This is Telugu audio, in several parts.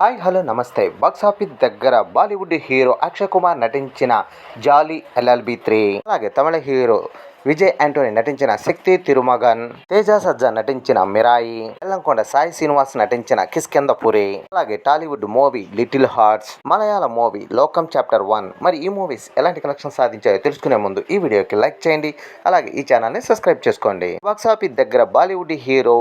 హాయ్ హలో నమస్తే. బాక్స్ ఆఫీస్ దగ్గర బాలీవుడ్ హీరో అక్షయ్ కుమార్ నటించిన జాలీ ఎల్ఎల్బి త్రీ అలాగే తమిళ హీరో విజయ్ యాంటోనీ నటించిన శక్తి తిరుమగన్ తేజ సజ్జా నటించిన మిరాయి ఎల్లంకొండ సాయి శ్రీనివాస్ నటించిన కిస్కెందపురి అలాగే Tollywood movie little hearts Malayalam movie Lokah chapter one. మరి ఈ మూవీస్ ఎలాంటి కలెక్షన్ సాధించాయో తెలుసుకునే ముందు ఈ వీడియోకి లైక్ చేయండి అలాగే ఈ ఛానల్ని సబ్స్క్రైబ్ చేసుకోండి. బాక్స్ ఆఫీస్ దగ్గర బాలీవుడ్ హీరో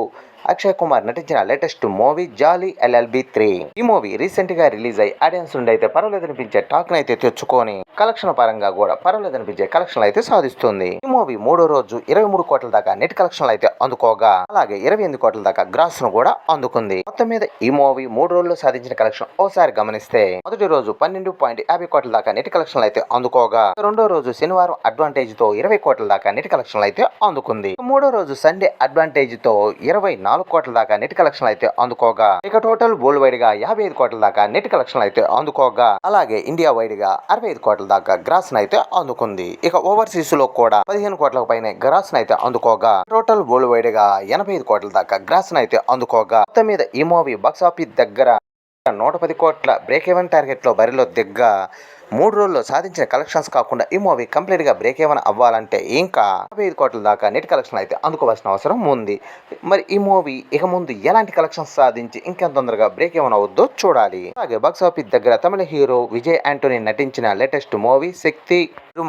అక్షయ్ కుమార్ నటించిన latest movie Jolly LLB three. ఈ మూవీ రీసెంట్గా రిలీజ్ అయ్యి ఆడియన్స్ నుండి అయితే పర్వాలేదనిపించే టాక్ అయితే తెచ్చుకొని కలెక్షన్ పరంగా కూడా పర్వాలేదనిపించే కలెక్షన్ అయితే సాధిస్తుంది. ఈ మూవీ మూడో రోజు ఇరవై మూడు కోట్ల దాకా నెట్ కలెక్షన్ అయితే అందుకోగా. అలాగే ఇరవై ఎనిమిది కోట్ల దాకా గ్రాస్ను కూడా అందుకుంది. మొత్తం మీద ఈ మూవీ మూడు రోజుల్లో సాధించిన కలెక్షన్ ఓసారి గమనిస్తే మొదటి రోజు పన్నెండు పాయింట్ యాభై కోట్ల దాకా నెట్ కలెక్షన్ అయితే అందుకోగా. రెండో రోజు శనివారం అడ్వాంటేజ్తో ఇరవై కోట్ల దాకా నెట్ కలెక్షన్లు అయితే అందుకుంది. మూడో రోజు సండే అడ్వాంటేజ్తో ఇరవై నాలుగు కోట్ల దాకా నెట్ కలెక్షన్ అయితే అందుకోగా. ఇక టోటల్ వరల్డ్ వైడ్గా యాభై ఐదు కోట్ల దాకా నెట్ కలెక్షన్ అయితే అందుకోగా. అలాగే ఇండియా వైడ్గా అరవై ఐదు కోట్ల దాకా గ్రాస్ అయితే అందుకుంది. ఇక ఓవర్సీస్లో కూడా పదిహేను కోట్ల పైన గ్రాస్ అయితే అందుకోగా. టోటల్ వరల్డ్ వైడ్గా ఎనభై ఐదు కోట్ల దాకా గ్రాస్ అయితే అందుకోగా. మొత్తం మీద ఈ మూవీ బాక్స్ ఆఫీస్ దగ్గర నూట పది కోట్ల బ్రేక్ ఈవెన్ టార్గెట్లో బరిలో దిగ్గా మూడు రోజుల్లో సాధించిన కలెక్షన్స్ కాకుండా ఈ మూవీ కంప్లీట్గా బ్రేక్ ఏమైనా అవ్వాలంటే ఇంకా యాభై ఐదు కోట్ల దాకా నెట్ కలెక్షన్ అయితే అందుకోవాల్సిన అవసరం ఉంది. మరి ఈ మూవీ ఇక ముందు ఎలాంటి కలెక్షన్స్ సాధించి ఇంకెంత తొందరగా బ్రేక్ ఏమైనా అవుద్దో చూడాలి. అలాగే బాక్స్ ఆఫీస్ దగ్గర తమిళ హీరో విజయ్ యాంటోనీ నటించిన లేటెస్ట్ మూవీ శక్తి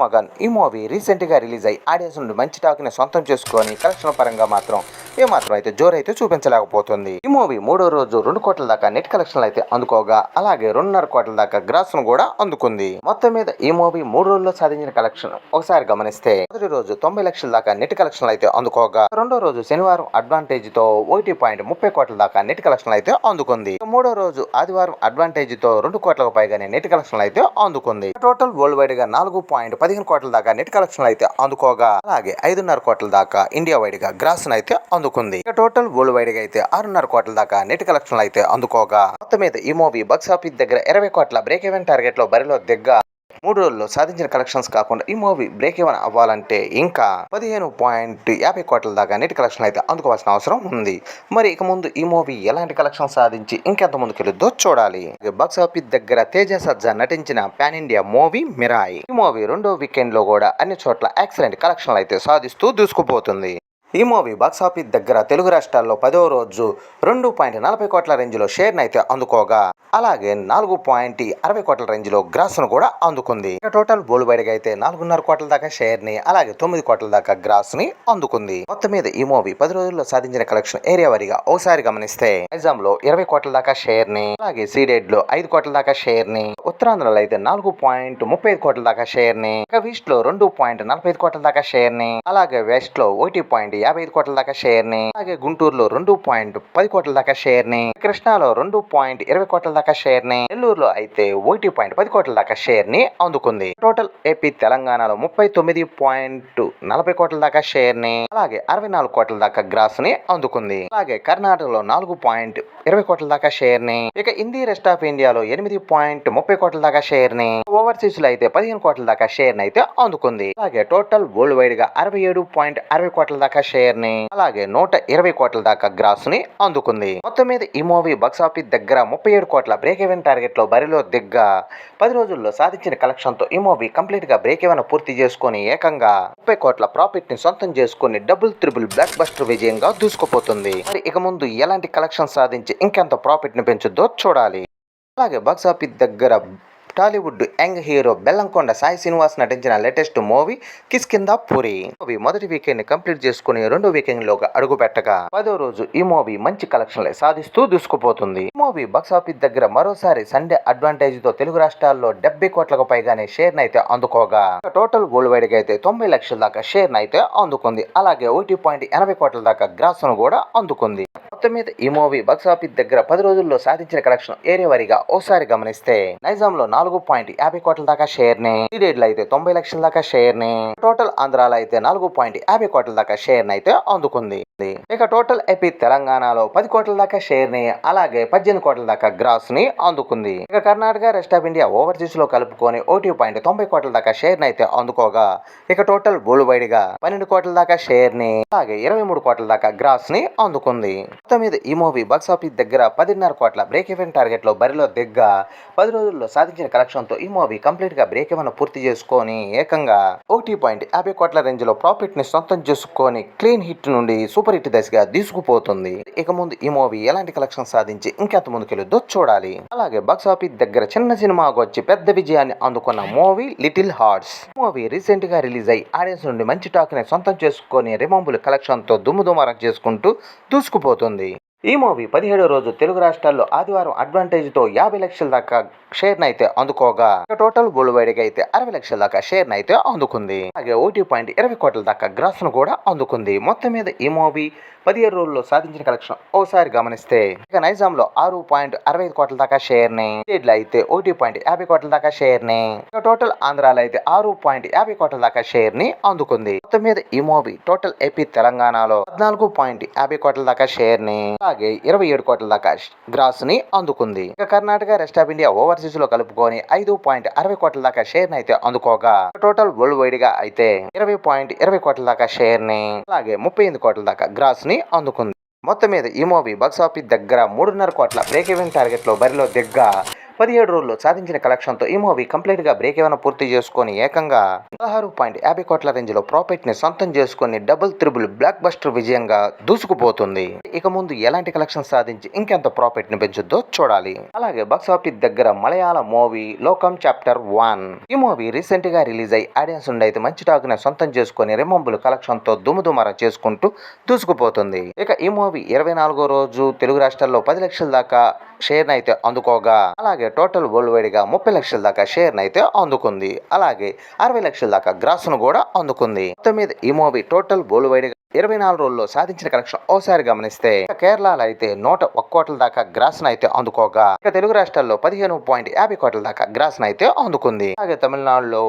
మగన్ ఈ మూవీ రీసెంట్గా రిలీజ్ అయ్యి ఆడియన్స్ నుండి మంచి టాక్ని సొంతం చేసుకొని కలెక్షన్ పరంగా మాత్రం ఏమాత్రం అయితే జోరైతే చూపించలేకపోతుంది. ఈ మూవీ మూడో రోజు రెండు కోట్ల దాకా నెట్ కలెక్షన్లు అయితే అందుకోగా అలాగే రెండున్నర కోట్ల దాకా గ్రాస్ను కూడా అందుకుంది. మొత్తం మీద ఈ మూవీ మూడు రోజుల్లో సాధించిన కలెక్షన్. ఒకసారి గమనిస్తే మొదటి రోజు తొంభై లక్షల దాకా నెట్ కలెక్షన్లు అయితే అందుకోగా రెండో రోజు శనివారం అడ్వాంటేజ్తో ఒకటి పాయింట్ ముప్పై కోట్ల దాకా నెట్ కలెక్షన్లు అయితే అందుకుంది. మూడో రోజు ఆదివారం అడ్వాంటేజ్తో రెండు కోట్లకు పైగానే నెట్ కలెక్షన్లు అయితే అందుకుంది. టోటల్ వరల్డ్ వైడ్గా నాలుగు పాయింట్ పదిహేను కోట్ల దాకా నెట్ కలెక్షన్లు అయితే అందుకోగా అలాగే ఐదున్నర కోట్ల దాకా ఇండియా వైడ్గా గ్రాస్ అయితే అందుకుంది. ఇక టోటల్ వరల్డ్ వైడ్గా అయితే ఆరున్నర కోట్ల దాకా నెట్ కలెక్షన్లు అయితే అందుకోగా మొత్తం మీద ఈ మూవీ బాక్స్ ఆఫీస్ దగ్గర ఇరవై కోట్ల బ్రేక్ ఈవెన్ టార్గెట్లో బరిలో దిగ్గా మూడు రోజుల్లో సాధించిన కలెక్షన్స్ కాకుండా ఈ మూవీ బ్రేక్ ఈవెన్ అవ్వాలంటే ఇంకా పదిహేను పాయింట్ యాభై కోట్ల దాకా నెట్ కలెక్షన్ అయితే అందుకోవాల్సిన అవసరం ఉంది. మరి ఇక ముందు ఈ మూవీ ఎలాంటి కలెక్షన్ సాధించి ఇంకెంత ముందుకెళ్ళుద్దో చూడాలి. బాక్స్ ఆఫీస్ దగ్గర తేజ సజ్జా నటించిన పాన్ ఇండియా మూవీ మిరాయి ఈ మూవీ రెండో వీకెండ్లో కూడా అన్ని చోట్ల ఎక్సలెంట్ కలెక్షన్లు అయితే సాధిస్తూ దూసుకుపోతుంది. ఈ మూవీ బాక్స్ ఆఫీస్ దగ్గర తెలుగు రాష్ట్రాల్లో పదవ రోజు రెండు పాయింట్ నలభై కోట్ల రేంజ్లో షేర్ని అయితే అందుకోగా. అలాగే నాలుగు పాయింట్ అరవై కోట్ల రేంజ్లో గ్రాస్ను కూడా అందుకుంది. టోటల్ బోల్ బయటగా అయితే నాలుగున్నర కోట్ల దాకా షేర్ని అలాగే తొమ్మిది కోట్ల దాకా గ్రాస్ని అందుకుంది. మొత్తం మీద ఈ మూవీ పది రోజుల్లో సాధించిన కలెక్షన్ ఏరియా వారీగా ఒకసారి గమనిస్తే ఎగ్జామ్లో ఇరవై కోట్ల దాకా షేర్ని అలాగే సీడెడ్లో ఐదు కోట్ల దాకా షేర్ని ఉత్తరాంధ్రలో అయితే నాలుగు పాయింట్ ముప్పై ఐదు కోట్ల దాకా షేర్ని ఇక ఈస్ట్లో రెండు పాయింట్ నలభై ఐదు కోట్ల దాకా షేర్ని అలాగే వెస్ట్లో ఒకటి పాయింట్ యాభై ఐదు కోట్ల దాకా షేర్ని అలాగే గుంటూరులో రెండు పాయింట్ పది కోట్ల దాకా షేర్ని కృష్ణాలో రెండు పాయింట్ ఇరవై కోట్ల దాకా షేర్ని నెల్లూరులో అయితే ఒకటి పాయింట్ పది కోట్ల దాకా షేర్ని అందుకుంది టోటల్ ఏపీ తెలంగాణలో ముప్పై తొమ్మిది పాయింట్ నలభై కోట్ల దాకా షేర్ని అలాగే అరవై నాలుగు కోట్ల దాకా గ్రాస్ని అందుకుంది అలాగే కర్ణాటకలో నాలుగు పాయింట్ ఇరవై కోట్ల దాకా షేర్ని ఇక హిందీ రెస్ట్ ఆఫ్ ఇండియాలో ఎనిమిది పాయింట్ ముప్పై కోట్ల దాకా షేర్ని ఓవర్సీస్లో అయితే పదిహేను కోట్ల దాకా షేర్ని అయితే అందుకుంది అలాగే టోటల్ వరల్డ్ వైడ్గా అరవై ఏడు పాయింట్ అరవై కోట్ల దాకా షేర్ని అలాగే నూట ఇరవై కోట్ల దాకా గ్రాస్ని అందుకుంది. మొత్తం మీద ఈ మూవీ బాక్స్ ఆఫీస్ దగ్గర ముప్పై ఏడు కోట్ల బ్రేక్ ఈవెన్ టార్గెట్లో బరిలో దిగ్గ పది రోజుల్లో సాధించిన కలెక్షన్తో ఈ మూవీ కంప్లీట్గా బ్రేక్ ఈవెన్ పూర్తి చేసుకుని ఏకంగా ముప్పై కోట్ల ప్రాఫిట్ని సొంతం చేసుకుని డబుల్ త్రిబుల్ బ్లాక్ బస్టర్ విజయంగా దూసుకుపోతుంది. మరి ఇక ముందు ఎలాంటి కలెక్షన్ సాధించి ఇంకెంత ప్రాఫిట్ని పెంచుద్దో చూడాలి. అలాగే బాక్సాఫీస్ దగ్గర Tollywood young hero Bellamkonda Sai Srinivas నటించిన latest movie Kishkindhapuri. Movie మొదటి వీకెండ్ని కంప్లీట్ చేసుకుని రెండో వీకెండ్లో అడుగు పెట్టగా పదో రోజు ఈ మూవీ మంచి కలెక్షన్లు సాధిస్తూ దూసుకుపోతుంది. ఈ మూవీ బాక్సాఫీస్ దగ్గర మరోసారి సండే అడ్వాంటేజ్తో తెలుగు రాష్ట్రాల్లో డెబ్బై కోట్లకు పైగానే షేర్ అయితే అందుకోగా. టోటల్ వరల్డ్ వైడ్గా అయితే తొంభై లక్షల దాకా షేర్ అయితే అందుకుంది. అలాగే ఒకటి పాయింట్ ఎనభై కోట్ల దాకా గ్రాస్ను కూడా అందుకుంది. మొత్తం మీద ఈ మూవీ బాక్సాఫీస్ దగ్గర పది రోజుల్లో సాధించిన కలెక్షన్ ఏరియా వారీగా ఓసారి గమనిస్తే నైజాంలో నాలుగు పాయింట్ యాభై కోట్ల దాకా షేర్ని. లో అయితే తొంభై లక్షల దాకా షేర్ని. టోటల్ ఆంధ్రాలో అయితే నాలుగు పాయింట్ యాభై కోట్ల దాకా షేర్ని అయితే అందుకుంది. ఇక టోటల్ ఎపి తెలంగాణలో పది కోట్ల దాకా షేర్ని అలాగే పద్దెనిమిది కోట్ల దాకా గ్రాస్ని అందుకుంది. ఇక కర్ణాటక రెస్ట్ ఆఫ్ ఇండియా ఓవర్సీస్లో కలుపుకొని ఒకటి పాయింట్ తొంభై కోట్ల దాకా షేర్ని అయితే అందుకోగా ఇక టోటల్ వరల్డ్ వైడ్గా పన్నెండు కోట్ల దాకా షేర్ని అలాగే ఇరవై మూడు కోట్ల దాకా గ్రాస్ని అందుకుంది. మొత్తం మీద ఈ మూవీ బాక్సాఫీస్ దగ్గర పదిన్నర కోట్ల బ్రేక్ ఈవెన్ టార్గెట్లో బరిలో దిగ్గ పది రోజుల్లో సాధించిన కలెక్షన్తో ఈ మూవీ కంప్లీట్గా బ్రేక్ ఈవెన్ పూర్తి చేసుకొని ఏకంగా ఒకటి పాయింట్ యాభై కోట్ల రేంజ్లో సొంతం చేసుకొని క్లీన్ హిట్ నుండి సూపర్ హిట్ దశగా దూసుకుపోతుంది ఇక ముందు ఈ మూవీ ఎలాంటి కలెక్షన్ సాధించి ఇంకెంత ముందుకెళ్ళొద్దో చూడాలి. అలాగే బాక్సాఫీస్ దగ్గర చిన్న సినిమాకు వచ్చి పెద్ద విజయాన్ని అందుకున్న మూవీ లిటిల్ హార్ట్స్ మూవీ రీసెంట్గా రిలీజ్ అయ్యి ఆడియన్స్ నుండి మంచి టాక్ని సొంతం చేసుకొని రిమంబుల్ కలెక్షన్తో దుమ్ము దుమారం చేసుకుంటూ దూసుకుపోతుంది. ఉంది. ఈ మూవీ పదిహేడో రోజు తెలుగు రాష్ట్రాల్లో ఆదివారం అడ్వాంటేజ్తో యాభై లక్షల దాకా షేర్ అయితే అందుకోగా. టోటల్ వరల్డ్ అయితే అరవై లక్షల దాకా షేర్ అయితే అందుకుంది. అలాగే ఒకటి పాయింట్ ఇరవై కోట్ల దాకా గ్రాస్ను కూడా అందుకుంది. మొత్తం మీద ఈ మూవీ పదిహేడు రోజుల్లో సాధించిన కలెక్షన్ ఓసారి గమనిస్తే. ఇక నైజాం లో ఆరు పాయింట్ అరవై ఐదు కోట్ల దాకా షేర్ని అయితే ఒకటి పాయింట్ యాభై కోట్ల దాకా షేర్ని ఇక టోటల్ ఆంధ్రాలో అయితే ఆరు పాయింట్ యాభై కోట్ల దాకా షేర్ని అందుకుంది. మొత్తం మీద ఈ మూవీ టోటల్ ఏపీ తెలంగాణలో పద్నాలుగు పాయింట్ యాభై కోట్ల దాకా షేర్ని అలాగే ఇరవై ఏడు కోట్ల దాకా గ్రాస్ని అందుకుంది. ఇక కర్ణాటక రెస్ట్ ఆఫ్ ఇండియా ఓవర్సీస్లో కలుపుకొని ఐదు పాయింట్ అరవై కోట్ల దాకా షేర్ని అయితే అందుకోగా. టోటల్ వరల్డ్ వైడ్గా అయితే ఇరవై పాయింట్ ఇరవై కోట్ల దాకా షేర్ని అలాగే ముప్పై ఎనిమిది కోట్ల దాకా గ్రాస్ని అందుకుంది. మొత్తం మీద ఈ మూవీ బాక్సాఫీస్ దగ్గర మూడున్నర కోట్ల బ్రేక్ ఈవెన్ టార్గెట్లో బరిలో దిగ్గా పదిహేడు రోజుల్లో సాధించిన కలెక్షన్తో ఈ మూవీ కంప్లీట్గా బ్రేక్ ఏమైనా పూర్తి చేసుకొని ఏకంగా పదహారు పాయింట్ యాభై కోట్ల రేంజ్లో సొంతం చేసుకొని డబుల్ త్రిబుల్ బ్లాక్ బస్టర్ విజయంగా దూసుకుపోతుంది. ఇక ముందు ఎలాంటి కలెక్షన్ సాధించి ఇంకెంత ప్రాఫిట్ని పెంచుద్దో చూడాలి. అలాగే బాక్సాఫీస్ దగ్గర Malayalam movie Lokah chapter one ఈ మూవీ రీసెంట్గా రిలీజ్ అయ్యి ఆడియన్స్ నుండి అయితే మంచి టాక్ని సొంతం చేసుకొని రిమంబుల్ కలెక్షన్తో చేసుకుంటూ దూసుకుపోతుంది. ఇక ఈ మూవీ ఇరవై నాలుగో రోజు తెలుగు రాష్ట్రాల్లో పది లక్షల దాకా షేర్ను అయితే అందుకోగా. అలాగే టోటల్ వరల్డ్ వైడ్గా ముప్పై లక్షల దాకా షేర్ను అయితే అందుకుంది. అలాగే అరవై లక్షల దాకా గ్రాస్ను కూడా అందుకుంది. మొత్తం మీద ఈ మూవీ టోటల్ వరల్డ్ వైడ్గా ఇరవై నాలుగు రోజుల్లో సాధించిన కలెక్షన్ ఓసారి గమనిస్తే కేరళలో అయితే నూట ఒక్క కోట్ల దాకా గ్రాస్ అయితే అందుకోగా. ఇక తెలుగు రాష్ట్రాల్లో పదిహేను పాయింట్ యాభై కోట్ల దాకా గ్రాస్ అయితే అందుకుంది. అలాగే తమిళనాడులో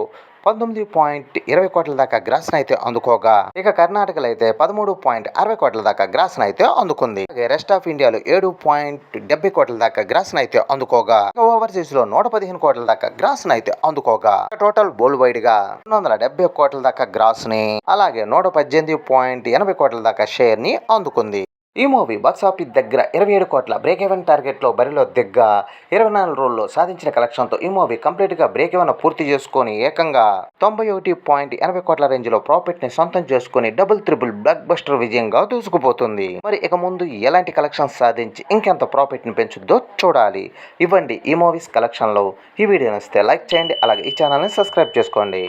పంతొమ్మిది పాయింట్ ఇరవై కోట్ల దాకా గ్రాస్ అయితే అందుకోగా. ఇక కర్ణాటకలో అయితే పదమూడు పాయింట్ అరవై కోట్ల దాకా గ్రాస్ అయితే అందుకుంది. రెస్ట్ ఆఫ్ ఇండియాలో ఏడు పాయింట్ డెబ్బై కోట్ల దాకా గ్రాస్ అయితే అందుకోగా. ఓవర్సీస్లో నూట పదిహేను కోట్ల దాకా గ్రాస్ అయితే అందుకోగా. టోటల్ వరల్డ్ వైడ్గా రెండు వందల డెబ్బై కోట్ల దాకా గ్రాస్ని అలాగే నూట పద్దెనిమిది పాయింట్ ఎనభై కోట్ల దాకా షేర్ని అందుకుంది. ఈ మూవీ బాక్సాఫీస్ దగ్గర ఇరవై ఏడు కోట్ల బ్రేక్ ఈవెన్ టార్గెట్లో బరిలో దిగ్గ ఇరవై నాలుగు రోజుల్లో సాధించిన కలెక్షన్తో ఈ మూవీ కంప్లీట్గా బ్రేక్ ఈవెన్ పూర్తి చేసుకొని ఏకంగా తొంభై ఒకటి పాయింట్ ఎనభై కోట్ల రేంజ్లో ప్రాఫిట్ని సొంతం చేసుకుని డబుల్ త్రిబుల్ బ్లాక్ బస్టర్ విజయంగా దూసుకుపోతుంది. మరి ఇక ముందు ఎలాంటి కలెక్షన్స్ సాధించి ఇంకెంత ప్రాఫిట్ని పెంచుద్దో చూడాలి. ఇవ్వండి ఈ మూవీస్ కలెక్షన్లో ఈ వీడియో నచ్చితే లైక్ చేయండి అలాగే ఈ ఛానల్ని సబ్స్క్రైబ్ చేసుకోండి.